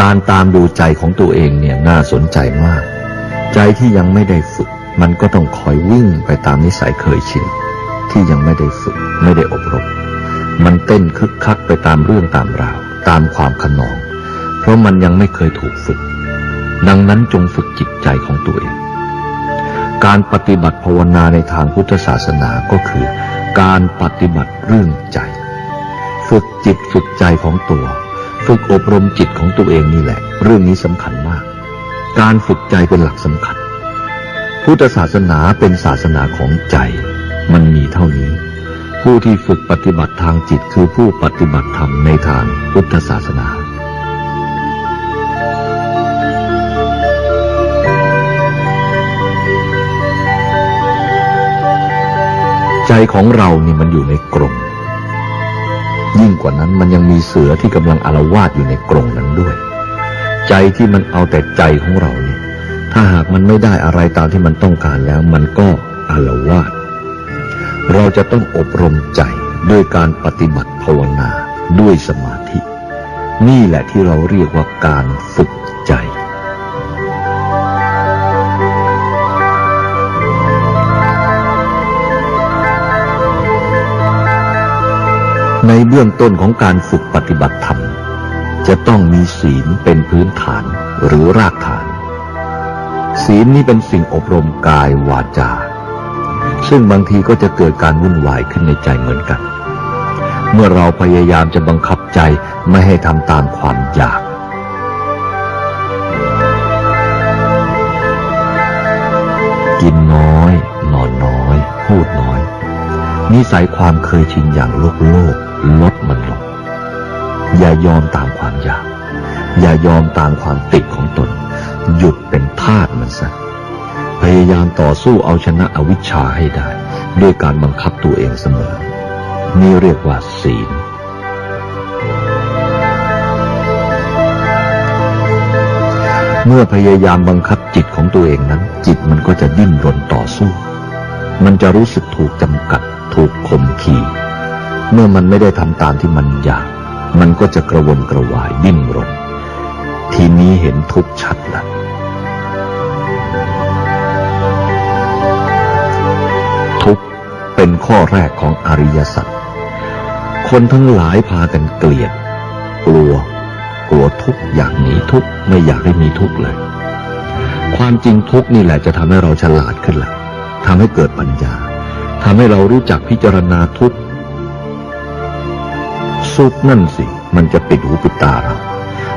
การตามดูใจของตัวเองเนี่ยน่าสนใจมาก ใจที่ยังไม่ได้ฝึก มันก็ต้องคอยวิ่งไปตามนิสัยเคยชินที่ยังไม่ได้ฝึกไม่ได้อบรม มันเต้นคึกคักไปตามเรื่องตามราว ตามความขนอง เพราะมันยังไม่เคยถูกฝึก ดังนั้นจงฝึกจิตใจของตัวเอง การปฏิบัติภาวนาในทางพุทธศาสนาก็คือ การปฏิบัติเรื่องใจ ฝึกจิตฝึกใจของตัว ฝึกอบรมจิตของตัวเองนี่แหละ เรื่องนี้สำคัญมาก การฝึกใจเป็นหลักสำคัญ พุทธศาสนาเป็นศาสนาของใจ มันมีเท่านี้ ผู้ที่ฝึกปฏิบัติทางจิตคือผู้ปฏิบัติธรรมในทางพุทธศาสนาใจของเรานี่มันอยู่ในกรง ยิ่งกว่านั้นมันยังมีเสือที่กำลังอารวาสอยู่ในกรงนั้นด้วย ใจที่มันเอาแต่ใจของเราเนี่ยถ้าหากมันไม่ได้อะไรตามที่มันต้องการแล้ว มันก็อารวาสเราจะต้องอบรมใจด้วยการปฏิบัติภาวนาด้วยสมาธิ นี่แหละที่เราเรียกว่าการฝึกใจ ในเบื้องต้นของการฝึกปฏิบัติธรรม จะต้องมีศีลเป็นพื้นฐานหรือรากฐาน ศีลนี้เป็นสิ่งอบรมกายวาจา ซึ่งบางทีก็จะเกิดการวุ่นวายขึ้นในใจเหมือนกัน เมื่อเราพยายามจะบังคับใจไม่ให้ทำตามความอยากกินน้อย นอนน้อย พูดน้อย นิสัยความเคยชินอย่างโลกโลก ลดมันลง อย่ายอมตามความอยาก อย่ายอมตามความติดของตน หยุดเป็นทาสมันซะพยายามต่อสู้เอาชนะอวิชชาให้ได้ ด้วยการบังคับตัวเองเสมอ นี่เรียกว่าศีลเมื่อพยายามบังคับจิตของตัวเองนั้น จิตมันก็จะดิ้นรนต่อสู้ มันจะรู้สึกถูกจำกัด ถูกข่มขี เมื่อมันไม่ได้ทำตามที่มันอยาก มันก็จะกระวนกระวายดิ้นรน ทีนี้เห็นทุกชัดละทุกเป็นข้อแรกของอริยสัจ คนทั้งหลายพากันเกลียด กลัว กลัวทุกอยากหนีทุกไม่อยากให้มีทุกเลย ความจริงทุกนี่แหละจะทำให้เราฉลาดขึ้นละทำให้เกิดปัญญาทำให้เรารู้จักพิจารณาทุกข์ สุขนั่นสิ มันจะปิดหูปิดตาเรา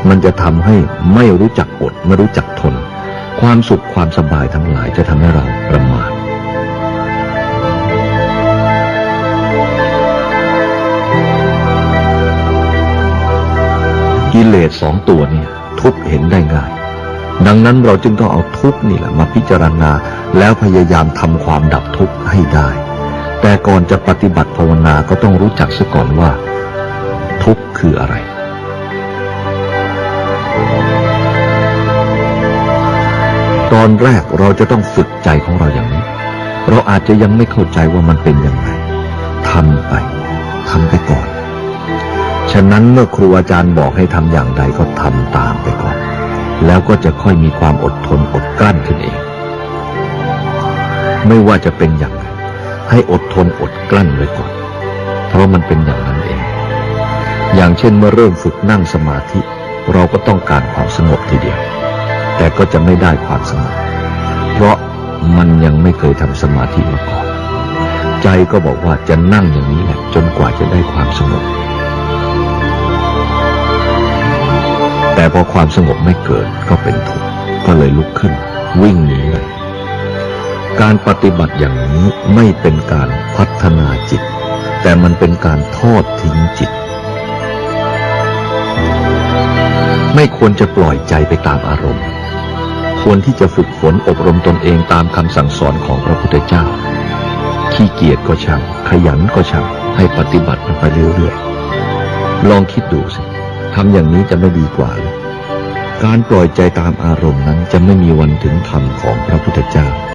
มันจะทำให้ไม่รู้จักอดไม่รู้จักทน ความสุขความสบายทั้งหลายจะทำให้เราประมาทกิเลสสองตัวเนี่ยทุบเห็นได้ง่าย ดังนั้นเราจึงต้องเอาทุกนี่แหละมาพิจารณาแล้วพยายามทำความดับทุกข์ให้ได้ แต่ก่อนจะปฏิบัติภาวนาก็ต้องรู้จักซะก่อนว่า ทุกข์คืออะไร ตอนแรกเราจะต้องฝึกใจของเราอย่างนี้ เราอาจจะยังไม่เข้าใจว่ามันเป็นยังไงทำไปทำไปก่อน ฉะนั้นเมื่อครูอาจารย์บอกให้ทำอย่างใดก็ทำตามไปก่อน แล้วก็จะค่อยมีความอดทนอดกลั้นขึ้นเอง ไม่ว่าจะเป็นอย่างไรให้อดทนอดกลั้นไว้ก่อน เพราะมันเป็นอย่างนั้น อย่างเช่นเมื่อเริ่มฝึกนั่งสมาธิ เราก็ต้องการความสงบทีเดียว แต่ก็จะไม่ได้ความสงบ เพราะมันยังไม่เคยทำสมาธิมาก่อน ใจก็บอกว่าจะนั่งอย่างนี้แหละจนกว่าจะได้ความสงบ แต่พอความสงบไม่เกิดก็เป็นทุกข์ก็เลยลุกขึ้น วิ่งหนีเลยการปฏิบัติอย่างนี้ไม่เป็นการพัฒนาจิต แต่มันเป็นการทอดทิ้งจิต ไม่ควรจะปล่อยใจไปตามอารมณ์ ควรที่จะฝึกฝนอบรมตนเองตามคำสั่งสอนของพระพุทธเจ้า ขี้เกียจก็ช่าง ขยันก็ช่าง ให้ปฏิบัติมันไปเรื่อยๆ ลองคิดดูสิทำอย่างนี้จะไม่ดีกว่าหรือการปล่อยใจตามอารมณ์นั้นจะไม่มีวันถึงธรรมของพระพุทธเจ้า